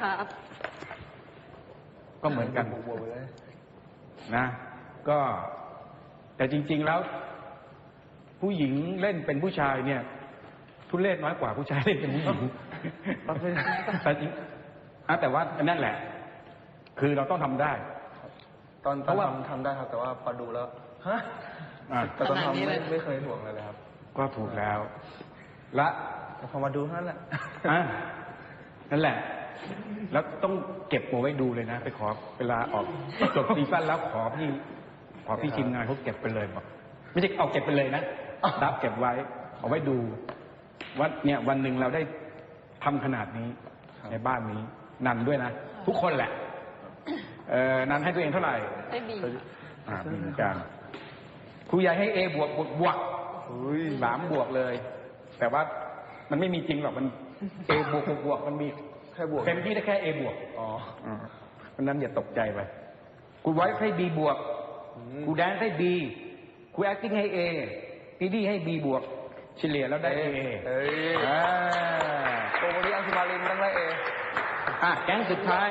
ครับ ก็เหมือนกันบวกๆไปเลยนะ ก็ แต่จริง ๆแล้ว ผู้หญิงเล่นเป็นผู้ชายเนี่ย ทุเรศน้อยกว่าผู้ชายเล่นเป็นผู้หญิงแต่จริงอะแต่ว่านั่นแหละ คือเราต้องทำได้ ตอนเพตอนราะว่าทำทำได้ครับ แต่ว่าพอดูแล้วฮะอะแต่ตอนขนาดนี้ทำเลไม่ยไม่เคยห่วงเลยเลยครับ ก็ถูกแล้วและแต่พอมาดูเท่านั้นแหละอะนั่นแหละ แล้วต้องเก็บเอาไว้ดูเลยนะ ไปขอเวลาออกจบซีซั่นแล้วขอพี่ขอพี่ทีมงานเขาเก็บไปเลยบอกไม่ใช่เอาเก็บไปเลยนะรับเก็บไว้ เอาไว้ดูว่าเนี่ยวันหนึ่งเราได้ทำขนาดนี้ครับในบ้านนี้นันด้วยนะ ทุกคนแหละ เออนันให้ตัวเองเท่าไหร่ได้บีอ่ามีเหมือนกันครูใหญ่ให้เอบวกบวกบวกอุ้ยสามบวกเลย แต่ว่ามันไม่มีจริงหรอกมันเอบวกบวกบวกมันมีแค่บวก เต็มที่ได้แค่เอบวก อ๋ออ่าเพราะฉะนั้นอย่าตกใจไปครูไว้ให้บีบวกอืมครูแดนให้บีครูแอคติ้งให้เอพีดีให้บีบวก เฉลี่ยแล้วได้เอเอ้ยอ่าโอ้วันนี้อังสุมาลินตั้งได้เอ อะแก๊งสุดท้าย